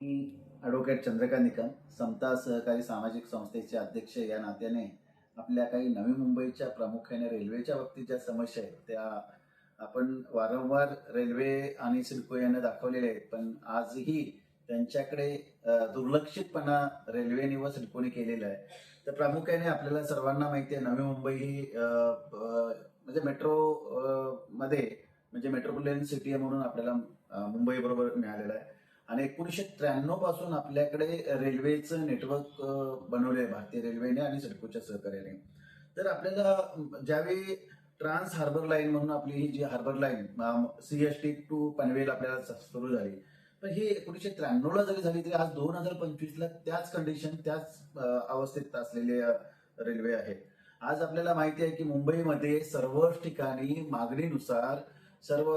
मी advocate Chandrakant Nikam समता सहकारी सामाजिक संस्थेचे अध्यक्ष या नात्याने आपल्या काही नवी मुंबईच्या प्रामुख्याने रेल्वेच्या बाबतीत ज्या समस्या आहेत. त्या आपण वारंवार रेल्वे आणि सिडको यांना दाखवलेल्या आहेत. पण आजही त्यांच्याकडे दुर्लक्षितपणा रेल्वेने व सिडकोने केलेला आहे. तर प्रामुख्याने आपल्याला सर्वांना माहिती आहे नवी मुंबई ही म्हणजे मेट्रो मध्ये म्हणजे मेट्रोपोलिटन सिटी म्हणून आपल्याला मुंबई बरोबर मिळालेला आहे. आणि एकोणीसशे त्र्याण्णवपासून आपल्याकडे रेल्वेचं नेटवर्क बनवले आहे भारतीय रेल्वेने आणि सिडकोच्या सहकार्याने. तर आपल्याला ज्यावेळी ट्रान्स हार्बर लाईन म्हणून आपली ही जी harbour line C S T to Panvel आपल्याला सुरू झाली. पण ही एकोणीसशे त्र्याण्णवला जरी झाली तरी आज दोन हजार पंचवीसला त्याच कंडिशन त्याच अवस्थेत असलेले रेल्वे आहेत आज आपल्याला माहिती आहे की मुंबईमध्ये सर्वच ठिकाणी मागणीनुसार सर्व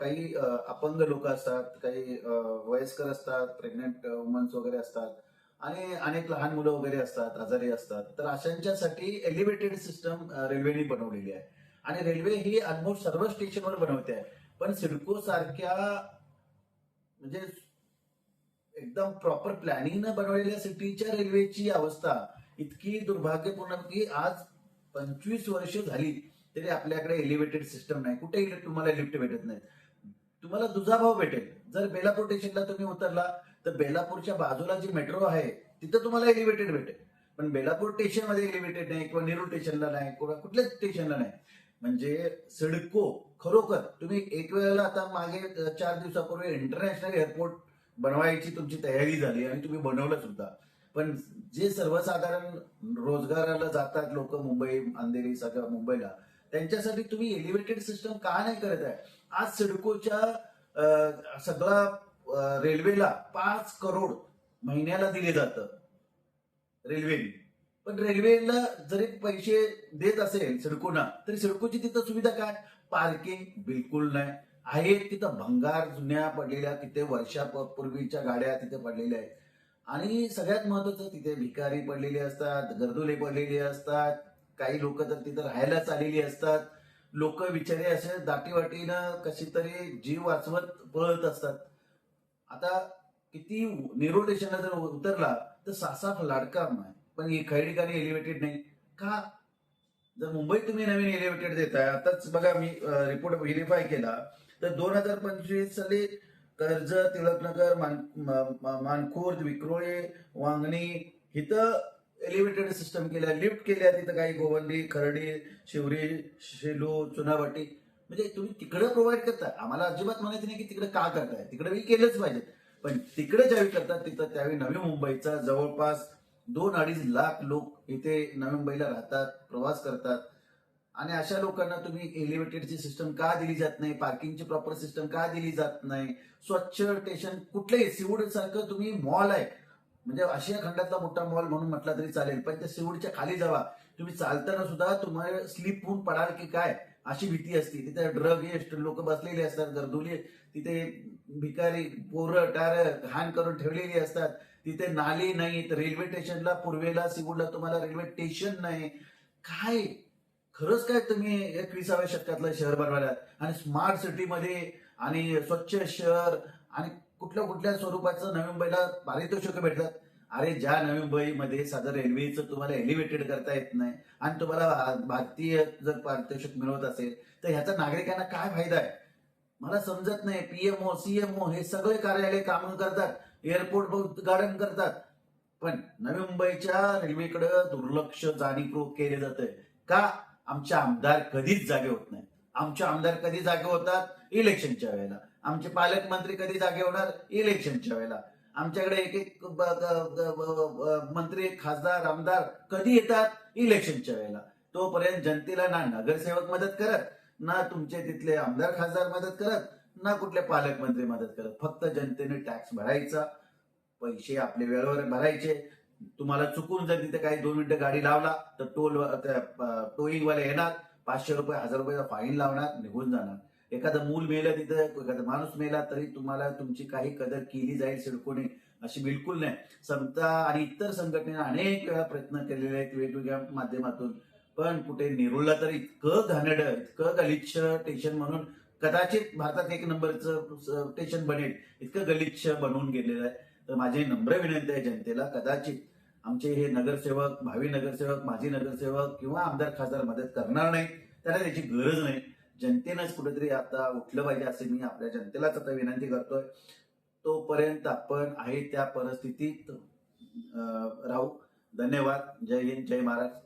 काही अपंग लोक असतात काही वयस्कर असतात प्रेग्नेंट वुमन्स वगैरे असतात आणि अनेक लहान मुलं वगैरे असतात आजारी असतात. तर अशांच्यासाठी एलिव्हेटेड सिस्टम रेल्वेने बनवलेली आहे. आणि रेल्वे ही ऑलमोस्ट सर्व स्टेशनवर बनवते आहे. पण सिडको सारख्या म्हणजे एकदम प्रॉपर प्लॅनिंगनं बनवलेल्या सिटीच्या रेल्वेची अवस्था इतकी दुर्भाग्यपूर्ण की आज पंचवीस वर्ष झाली तरी आपल्याकडे एलिव्हेटेड सिस्टम नाही. कुठेही तुम्हाला लिफ्ट भेटत नाही तुम्हाला दुजाभाव भेटेल. जर बेलापूर स्टेशनला तुम्ही उतरला तर बेलापूरच्या बाजूला जी मेट्रो आहे तिथं तुम्हाला एलिव्हेटेड भेटेल. पण बेलापूर स्टेशनमध्ये एलिव्हेटेड नाही किंवा नेरूळ स्टेशनला नाही किंवा कुठल्याच स्टेशनला नाही. म्हणजे सिडको खरोखर तुम्ही एक वेळेला आता मागे चार दिवसापूर्वी इंटरनॅशनल एअरपोर्ट बनवायची तुमची तयारी झाली आणि तुम्ही बनवलं सुद्धा. पण जे सर्वसाधारण रोजगाराला जातात लोक मुंबई अंधेरी सगळं मुंबईला त्यांच्यासाठी तुम्ही एलिव्हेटेड सिस्टम का नाही करत आहे? आज सिडकोच्या सगळा रेल्वेला पाच करोड महिन्याला दिले जातं. रेल्वेने पण रेल्वेला जरी पैसे देत असेल सिडकोना तरी सिडकोची तिथं सुविधा काय? पार्किंग बिलकुल नाही. आहेत तिथं भंगार जुन्या पडलेल्या तिथे वर्षापूर्वीच्या गाड्या तिथे पडलेल्या आहेत. आणि सगळ्यात महत्वाचं तिथे भिकारी पडलेले असतात गर्दुले पडलेले असतात. काही लोक तर तिथं राहायलाच आलेली असतात. लोक बिचारे असे दाटीवाटीनं कशी तरी जीव वाचवत पळत असतात. आता किती नेहरू स्टेशनला जर उतरला तर सासा लाडका आहे. पण हे काही ठिकाणी एलिव्हेटेड नाही. का? जर मुंबईत तुम्ही नवीन एलिव्हेटेड देताय आताच बघा मी रिपोर्ट व्हेरीफाय केला तर दोन हजार पंचवीस साली कर्ज तिळकनगर मान मानखुर्द विक्रोळे वांगणी इथं एलिव्हेटेड सिस्टम केल्या लिफ्ट केल्या तिथं काही गोवंडी खर्डी शिवरी शेलू चुनावाटी. म्हणजे तुम्ही तिकडे प्रोव्हाइड करता. आम्हाला अजिबात म्हणायचं नाही की तिकडे का करताय. तिकडे मी केलंच पाहिजे. पण तिकडे ज्यावेळी करतात तिथं त्यावेळी नवी मुंबईचा जवळपास दोन अडीच लाख लोक इथे नवी मुंबईला राहतात प्रवास करतात. आणि अशा लोकांना तुम्ही एलिव्हेटेडची सिस्टम का दिली जात नाही? पार्किंगची प्रॉपर सिस्टम का दिली जात नाही? स्वच्छ स्टेशन कुठलंही सिवड सारखं तुम्ही मॉल आहे. म्हणजे आशिया खंडातला मोठा मॉल म्हणून म्हटला तरी चालेल. पण त्या सिवूडच्या खाली जावा. तुम्ही चालताना सुद्धा तुम्हाला स्लिप होऊन पडाल की काय? अशी भीती असते. तिथे ड्रग एस्ट लोक बसलेले असतात गर्दुली तिथे भिकारी पोरं टार घाण करून ठेवलेली असतात. तिथे नाली नाहीत रेल्वे स्टेशनला पूर्वेला सिगुडला तुम्हाला रेल्वे स्टेशन नाही. काय? खरंच काय तुम्ही एकविसाव्या शतकातलं शहर बनवायला आणि स्मार्ट सिटीमध्ये आणि स्वच्छ शहर आणि कुठल्या कुठल्या स्वरूपाचं नवी मुंबईला पारितोषिक भेटतात? अरे ज्या नवी मुंबईमध्ये साधं रेल्वेचं तुम्हाला एलिव्हेटेड करता येत नाही आणि तुम्हाला भा- भारतीय जर पारितोषिक मिळवत असेल तर ह्याचा नागरिकांना काय फायदा आहे? मला समजत नाही. पीएमओ सीएमओ हे सगळे कार्यालय काम करतात एअरपोर्ट उद्घाटन करतात. पण नवी मुंबईच्या रेल्वेकडे दुर्लक्ष जाणीवपूर्वक केले जात का? आमचे आमदार कधीच जागे होत नाही आमचे आमदार कधी जागे होतात? इलेक्शनच्या वेळेला. आमचे पालकमंत्री कधी जागे होणार? इलेक्शनच्या वेळेला. आमच्याकडे एक एक मंत्री खासदार आमदार कधी येतात? इलेक्शनच्या वेळेला. तोपर्यंत जनतेला ना नगरसेवक मदत करत ना तुमचे तिथले आमदार खासदार मदत करत ना कुठले पालकमंत्री मदत करत. फक्त जनतेने टॅक्स भरायचा. पैसे आपले वेळेवर भरायचे. तुम्हाला चुकून जर तिथे काही दोन मिनिटं गाडी लावला तर टोल टोईंगवाले येणार. पाचशे रुपये हजार रुपयाचा फाईन लावणार निघून जाणार. एखादं मूल मेलं तिथं एखादा माणूस मेला तरी तुम्हाला तुमची काही कदर केली जाईल सिडकोने अशी बिलकुल नाही. समता आणि इतर संघटनेने अनेक वेळा प्रयत्न केलेले आहेत वेगवेगळ्या माध्यमातून. पण कुठे नेरूळला तर इतकं घाणेरडं इतकं गलिच्छ स्टेशन म्हणून कदाचित भारतात एक नंबरचं स्टेशन बनेल इतकं गलिच्छ बनवून गेलेलं आहे. तर माझी नम्र विनंती आहे जनतेला कदाचित आमचे हे नगरसेवक भावी नगरसेवक माजी नगरसेवक किंवा आमदार खासदार मदत करणार नाही त्यांना त्याची गरज नाही. जनतेनंच कुठेतरी आता उठलं पाहिजे असे मी आपल्या जनतेलाच आता विनंती करतोय. तोपर्यंत आपण आहे त्या परिस्थितीत राहू. धन्यवाद. जय हिंद जय महाराज